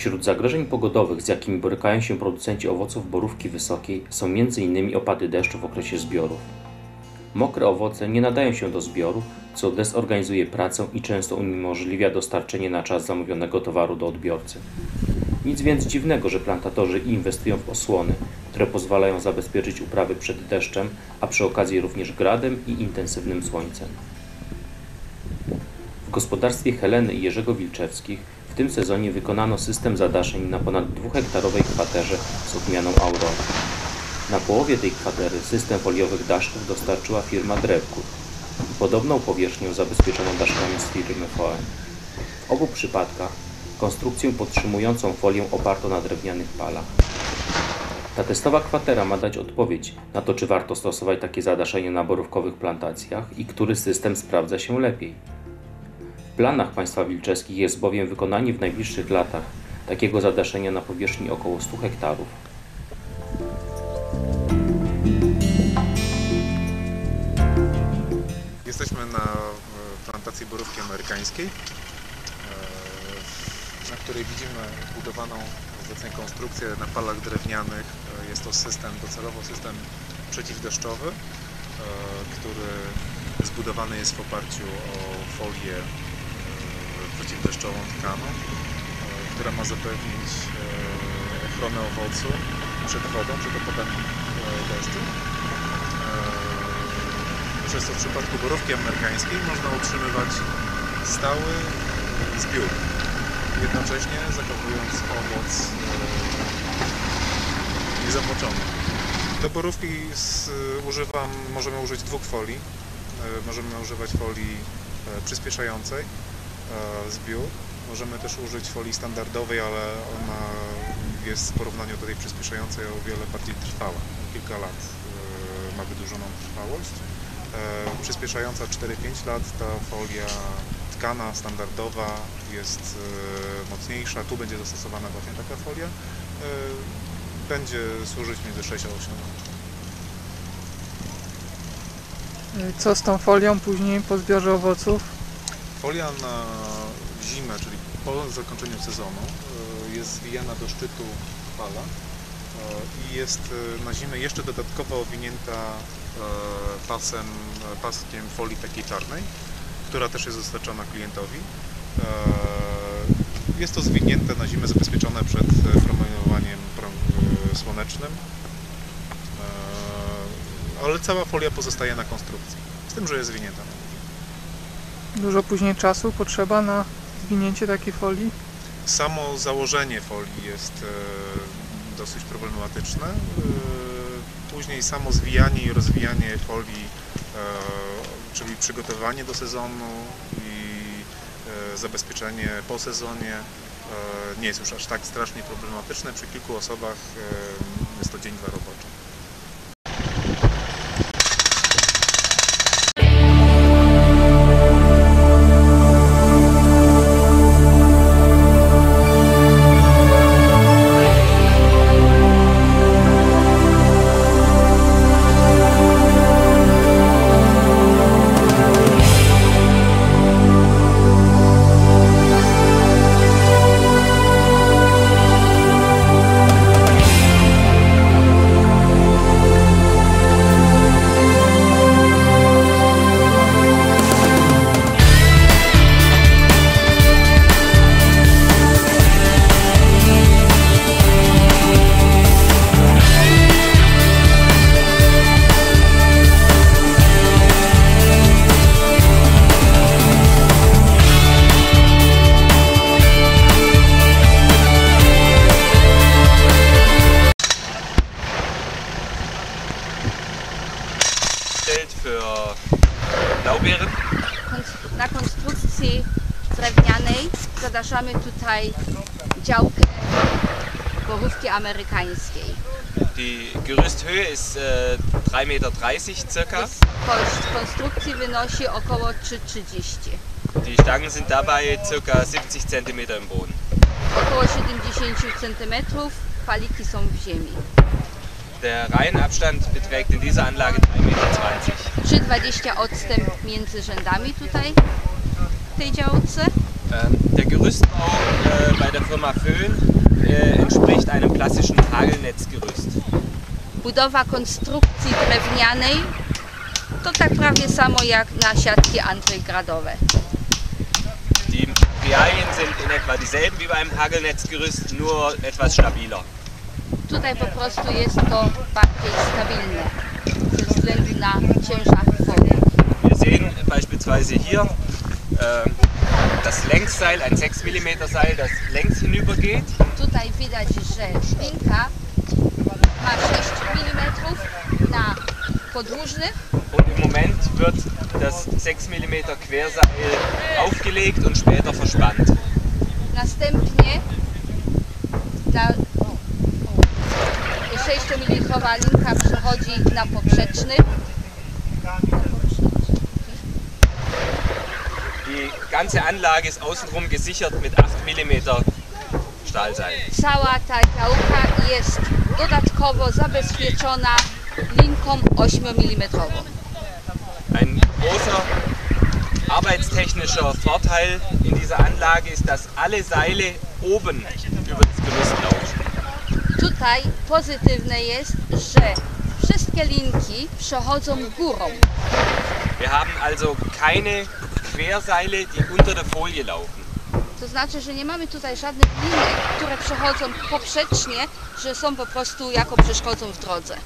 Wśród zagrożeń pogodowych, z jakimi borykają się producenci owoców borówki wysokiej, są m.in. opady deszczu w okresie zbiorów. Mokre owoce nie nadają się do zbioru, co dezorganizuje pracę i często uniemożliwia dostarczenie na czas zamówionego towaru do odbiorcy. Nic więc dziwnego, że plantatorzy inwestują w osłony, które pozwalają zabezpieczyć uprawy przed deszczem, a przy okazji również gradem i intensywnym słońcem. W gospodarstwie Heleny i Jerzego Wilczewskich tym sezonie wykonano system zadaszeń na ponad dwuhektarowej kwaterze z odmianą Aurora. Na połowie tej kwatery system foliowych daszków dostarczyła firma Drewkur. Podobną powierzchnią zabezpieczono daszkami z firmy Foen. W obu przypadkach konstrukcję podtrzymującą folię oparto na drewnianych palach. Ta testowa kwatera ma dać odpowiedź na to, czy warto stosować takie zadaszenie na borówkowych plantacjach i który system sprawdza się lepiej. Planach państwa wilczeskich jest bowiem wykonanie w najbliższych latach takiego zadaszenia na powierzchni około 100 hektarów. Jesteśmy na plantacji borówki amerykańskiej, e, na której widzimy zbudowaną obecnie konstrukcję na palach drewnianych. E, Jest to system, docelowo system przeciwdeszczowy, e, który zbudowany jest w oparciu o folię przeciwdeszczową tkaną, e, która ma zapewnić e, ochronę owocu przed wodą, przed opadami e, deszczu. Przez to w przypadku borówki amerykańskiej można utrzymywać stały zbiór, jednocześnie zachowując owoc niezamoczony. Do borówki z, używam, możemy użyć dwóch folii. Możemy używać folii przyspieszającej zbiór. Możemy też użyć folii standardowej, ale ona jest w porównaniu do tej przyspieszającej o wiele bardziej trwała. Kilka lat e, ma wydłużoną trwałość. E, Przyspieszająca 4-5 lat ta folia tkana, standardowa jest e, mocniejsza. Tu będzie zastosowana właśnie taka folia. E, Będzie służyć między 6 a 8 lat. Co z tą folią później po zbiorze owoców? Folia na zimę, czyli po zakończeniu sezonu, e, jest zwijana do szczytu pala e, i jest e, na zimę jeszcze dodatkowo owinięta pasem, paskiem folii takiej czarnej, która też jest dostarczona klientowi. Jest to zwinięte na zimę, zabezpieczone przed promieniowaniem prom- słonecznym, ale cała folia pozostaje na konstrukcji, z tym, że jest zwinięta Dużo później czasu potrzeba na zwinięcie takiej folii? Samo założenie folii jest e, dosyć problematyczne. E, Później samo zwijanie i rozwijanie folii, e, czyli przygotowanie do sezonu i zabezpieczenie po sezonie nie jest już aż tak strasznie problematyczne. Przy kilku osobach jest to dzień, dwa robocze. Na konstrukcji drewnianej zadaszamy tutaj działkę borówki amerykańskiej. Die Gerüsthöhe ist äh, 3,30 Meter circa. Konstrukcji wynosi około 3,30 Die Stangen sind dabei circa 70 cm im Boden. Około 70 cm paliki są w ziemi. Der Reihenabstand beträgt in dieser Anlage 3,20 Meter. 3,20 odstęp między rzędami tutaj w tej działce. Der Gerüstbau äh, bei der Firma Föhn äh, entspricht einem klassischen Hagelnetzgerüst. Budowa konstrukcji drewnianej to tak prawie samo jak na siatki antygradowe. Die Materialien sind in etwa dieselben wie beim Hagelnetzgerüst, nur etwas stabiler. Tutaj po prostu jest to bardziej stabilne ze względu na ciężar wody. Wir sehen beispielsweise hier äh, das Längsseil, ein 6 mm Seil, das längs hinübergeht. Tutaj widać, że szpinka ma 6 mm na podłużnych, Und im Moment wird das 6 mm Querseil aufgelegt und später verspannt. następnie ta 6 mm linka przechodzi na poprzeczny. Die ganze Anlage ist außenrum gesichert mit 8 mm Stahlseil. Cała ta działka jest dodatkowo zabezpieczona linką 8 mm. Ein großer arbeitstechnischer Vorteil in dieser Anlage ist, dass alle Seile oben über das Gerüst laufen. Tutaj pozytywne jest, że wszystkie linki przechodzą górą. Wir haben also keine Querseile, die unter der Folie laufen. To znaczy, że nie mamy tutaj żadnych linek, które przechodzą poprzecznie, że są po prostu jako przeszkodzą w drodze.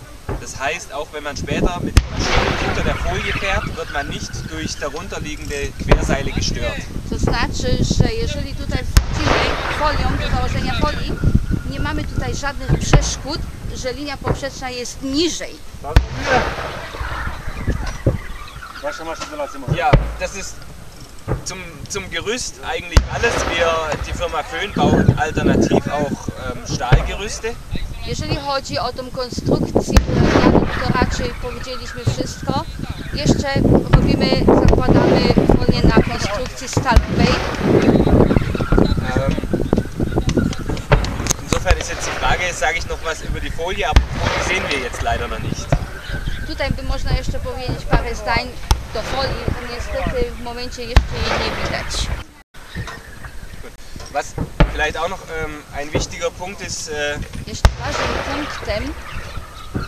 Das heißt, auch wenn man später mit der Maschine unter der Folie fährt, wird man nicht durch darunterliegende Querseile gestört. To znaczy, że jeżeli tutaj wchodzimy folią do założenia folii, nie mamy tutaj żadnych przeszkód, że linia poprzeczna jest niżej. Ja, das ist zum, zum Gerüst eigentlich alles. Wir, die Firma Föhn baut alternativ auch ähm, Stahlgerüste. Jeżeli chodzi o tą konstrukcję to raczej powiedzieliśmy wszystko. Jeszcze robimy, zakładamy folię na konstrukcji stalowej. Ähm, insofern die Frage, sage ich noch was über die Folie, aber die sehen wir jetzt leider noch nicht. Tutaj by można jeszcze powiedzieć parę zdań do folii, niestety w momencie jeszcze jej nie widać. Was vielleicht auch noch ähm, ein wichtiger Punkt ist, äh, punktem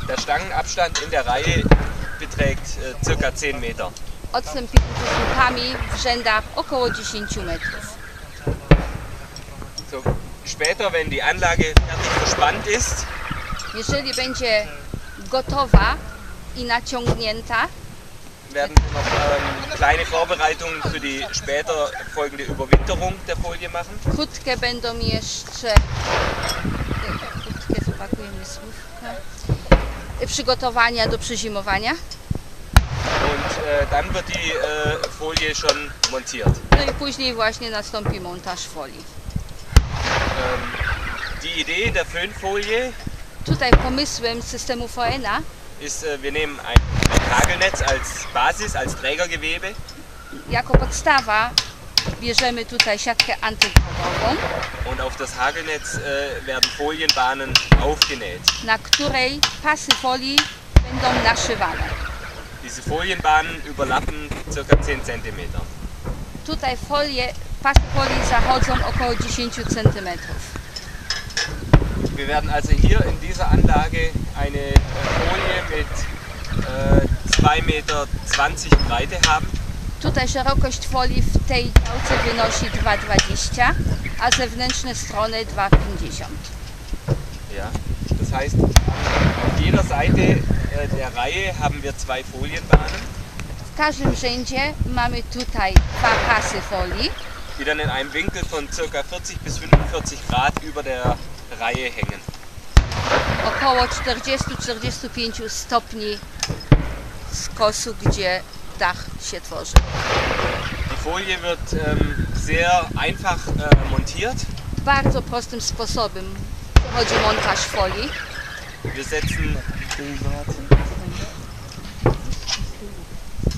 der Stangenabstand in der Reihe beträgt äh, circa 10 Meter. odstęp między słupami w rzędach około 10 metrów. So, später, wenn die Anlage fertig verspannt ist, Jeżeli będzie gotowa i naciągnięta, werden wir noch ähm, kleine Vorbereitungen für die später folgende Überwinterung der Folie machen. krótkie będą jeszcze krótkie zapakujemy słówka przygotowania do przezimowania. Und äh, dann wird die äh, Folie schon montiert. No i później właśnie nastąpi montaż folii. Ähm, die Idee der Föhnfolie Tutaj pomysłem systemu Foena ist, äh, wir nehmen ein, ein Hagelnetz als Basis, als Trägergewebe. jako podstawa bierzemy tutaj siatkę antygrodową, Und auf das Hagelnetz äh, werden Folienbahnen aufgenäht. na której pasy folii będą naszywane. Diese Folienbahnen überlappen ca. 10 cm. Tutaj folie, pasy folii zachodzą około 10 cm. Wir werden also hier in dieser Anlage eine äh, Folie mit äh, 2,20 Meter Breite haben. Tutaj szerokość folii w tej działce wynosi 2,20, a zewnętrzne strony 2,50. Ja. Das heißt, auf jeder Seite äh, der Reihe haben wir zwei Folienbahnen, W każdym rzędzie mamy tutaj dwa pasy folii, die dann in einem Winkel von ca. 40 bis 45 Grad über der Reihe hängen. około 40-45 stopni skosu, gdzie dach się tworzy. Die Folie wird ähm, sehr einfach äh, montiert. Bardzo prostym sposobem przechodzi montaż folii. Wir setzen,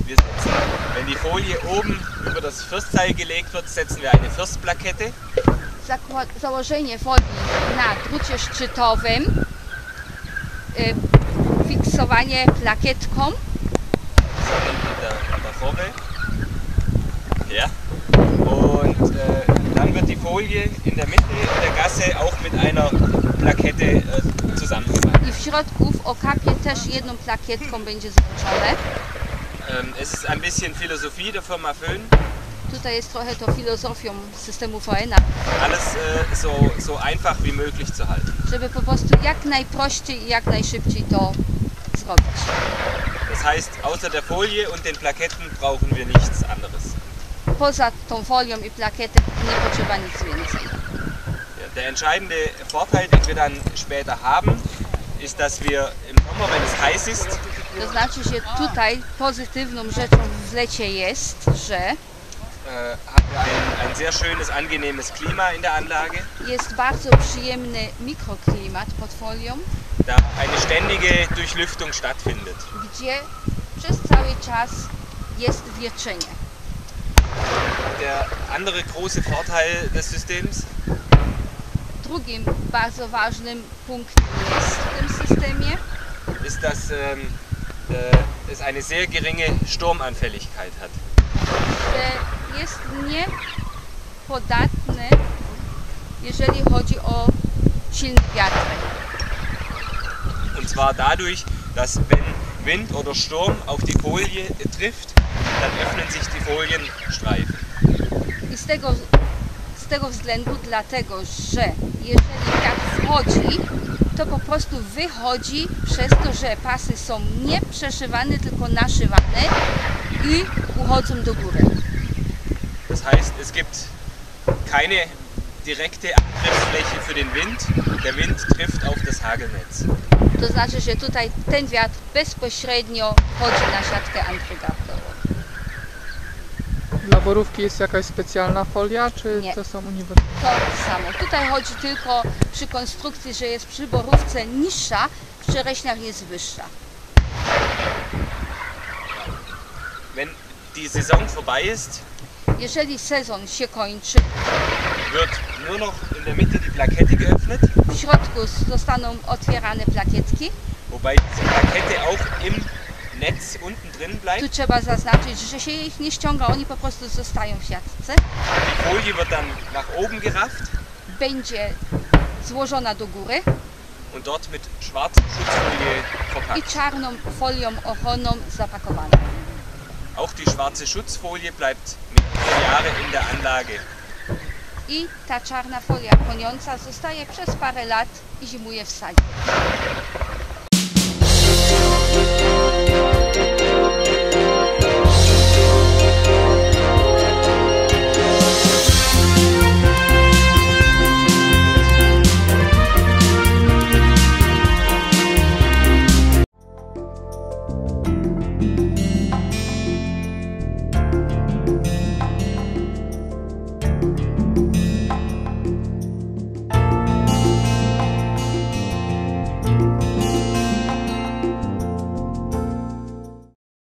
wir wenn die Folie oben über das Firstseil gelegt wird, setzen wir eine Firstplakette. Założenie folii na drucie szczytowym, fiksowanie plakietką. Ja. Und äh, dann wird die Folie in der Mitte der Masse auch mit einer Plakette äh, zusammengemalt. I w środku w okapie też jedną plakietką będzie złączone. Ähm, es ist ein bisschen Philosophie der Firma Föhn. Tutaj jest trochę to filozofią systemu VN, Alles äh, so, so einfach wie möglich zu halten. żeby po prostu jak najprościej i jak najszybciej to zrobić. Das heißt, außer der Folie und den Plaketten brauchen wir nichts anderes. Poza tą folią i plakietą nie potrzeba nic więcej. Der entscheidende Vorteil, den wir dann später haben, ist, dass wir im Sommer, wenn es heiß ist, To znaczy, że tutaj pozytywną rzeczą w lecie jest, że äh, haben wir ein, ein sehr schönes, angenehmes Klima in der Anlage, jest bardzo przyjemny mikroklimat pod folią, da eine ständige Durchlüftung stattfindet. gdzie przez cały czas jest wietrzenie. Der andere große Vorteil des Systems Drugim bardzo ważnym punktem jest w tym systemie, ist, dass ähm, äh, es eine sehr geringe Sturmanfälligkeit hat. że jest niepodatny, jeżeli chodzi o silne wiatry. Und zwar dadurch, dass wenn Wind oder Sturm auf die Folie trifft, dann öffnen sich die Folienstreifen. I z tego, tego względu, dlatego że jeżeli wiatr wchodzi, to po prostu wychodzi przez to, że pasy są nie przeszywane, tylko naszywane i uchodzą do góry. Das heißt, es gibt keine direkte Angriffsfläche für den Wind. Der Wind trifft auf das Hagelnetz. To znaczy, że tutaj ten wiatr bezpośrednio wchodzi na siatkę antygardową. Dla borówki jest jakaś specjalna folia, czy Nie. to są uniwersalne? To samo. Tutaj chodzi tylko przy konstrukcji, że jest przy borówce niższa, w czereśniach jest wyższa. Wenn die Saison vorbei ist, Jeżeli sezon się kończy, wird nur noch in der Mitte die Plakette geöffnet, w środku zostaną otwierane plakietki. wobei diese Plakette auch im Netz unten drin Tu bleibt. trzeba zaznaczyć, że się ich nie ściąga, oni po prostu zostają w siatce. Die Folie wird dann nach oben gerafft Będzie złożona do góry und dort mit schwarzer Schutzfolie i verpackt. czarną folią ochronną zapakowana. Auch die schwarze Schutzfolie bleibt mehrere Jahre in der Anlage. I ta czarna folia chroniąca zostaje przez parę lat i zimuje w sadzie.